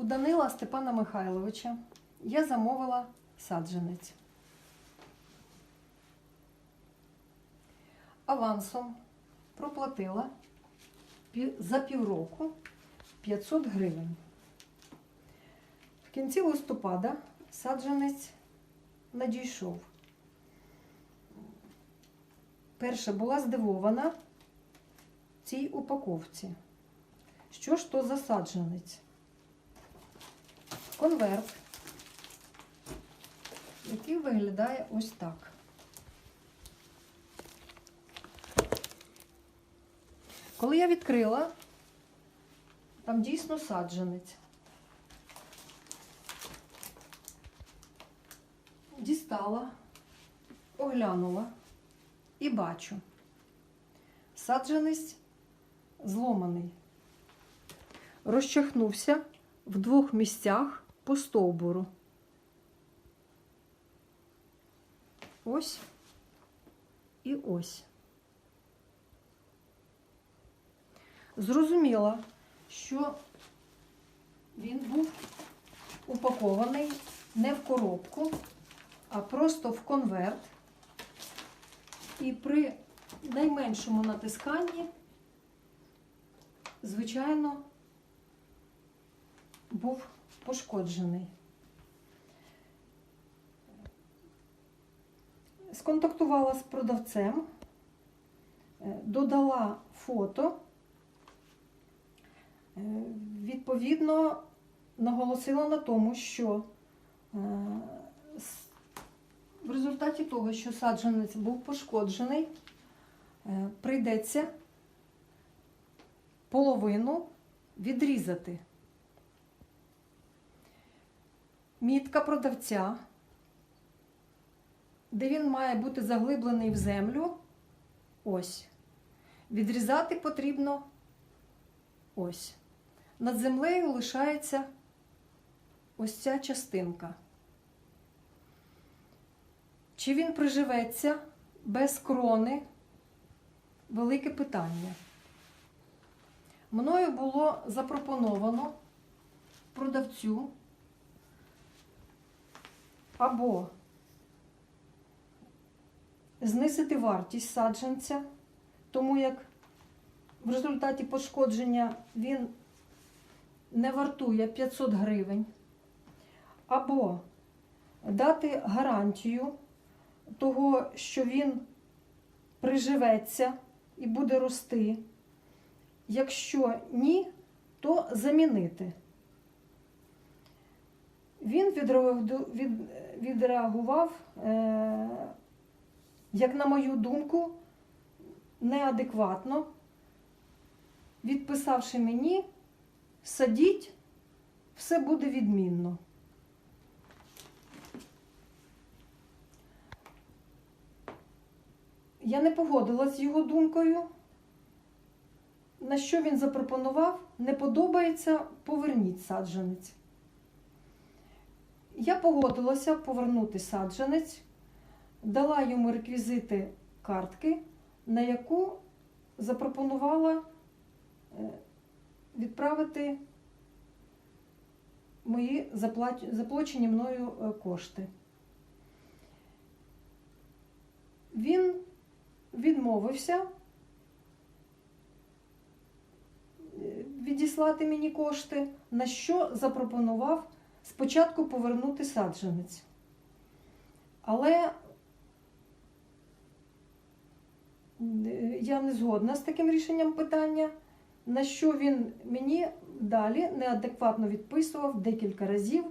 У Данила Степана Михайловича я замовила саджанець. Авансом проплатила за півроку 500 гривень. В кінці листопада саджанець надійшов. Перша була здивована цій упаковці. Що ж то за саджанець? Конверт, який виглядає ось так. Коли я відкрила, там дійсно саджанець. Дістала, оглянула і бачу. Саджанець зломаний. Розчахнувся в двох місцях по стовбуру. Ось і ось. Зрозуміла, що він був упакований не в коробку, а просто в конверт. І при найменшому натисканні, звичайно, був пошкоджений. Сконтактувала з продавцем, е, додала фото, е, відповідно наголосила на тому, що е, в результаті того, що саджанець був пошкоджений, прийдеться половину відрізати. Мітка продавця, де він має бути заглиблений в землю, ось. Відрізати потрібно ось. Над землею лишається ось ця частинка. Чи він приживеться без крони? Велике питання. Мною було запропоновано продавцю або знизити вартість саджанця, тому як в результаті пошкодження він не вартує 500 гривень, або дати гарантію того, що він приживеться і буде рости. Якщо ні, то замінити. Він відреагував, е, як на мою думку, неадекватно, відписавши мені, садіть, все буде відмінно. Я не погодилась з його думкою. На що він запропонував? Не подобається, поверніть саджанець. Я погодилася повернути саджанець, дала йому реквізити картки, на яку запропонувала е, відправити мої заплачені мною е, кошти. Він відмовився е, відіслати мені кошти, на що запропонував спочатку повернути саджанець. Але е, я не згодна з таким рішенням питання, на що він мені далі неадекватно відписував декілька разів: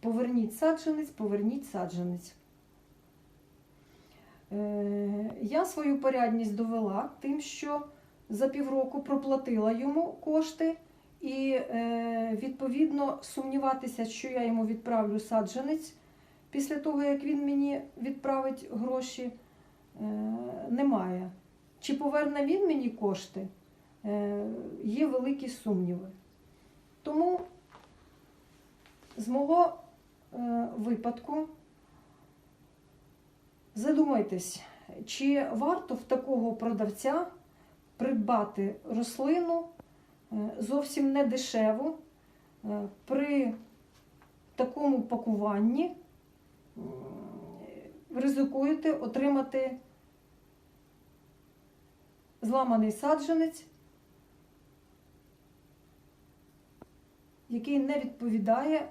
поверніть саджанець, поверніть саджанець. Е, Я свою порядність довела тим, що за півроку проплатила йому кошти, і е, відповідно сумніватися, що я йому відправлю саджанець після того, як він мені відправить гроші, е, немає. Чи поверне він мені кошти, е, є великі сумніви. Тому з мого випадку задумайтесь, чи варто в такого продавця придбати рослину зовсім не дешеву, Е, При такому пакуванні ризикуєте отримати зламаний саджанець, який не відповідає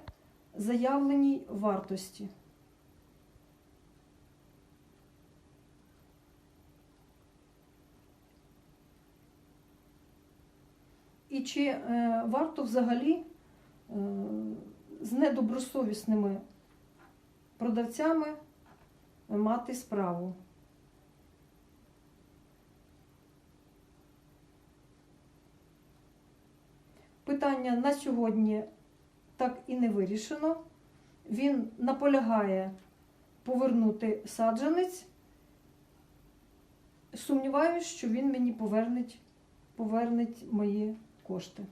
заявленій вартості. І чи е, варто взагалі е, з недобросовісними продавцями мати справу? Питання на сьогодні так і не вирішено. Він наполягає повернути саджанець. Сумніваюсь, що він мені повернеть, повернеть мої кошти.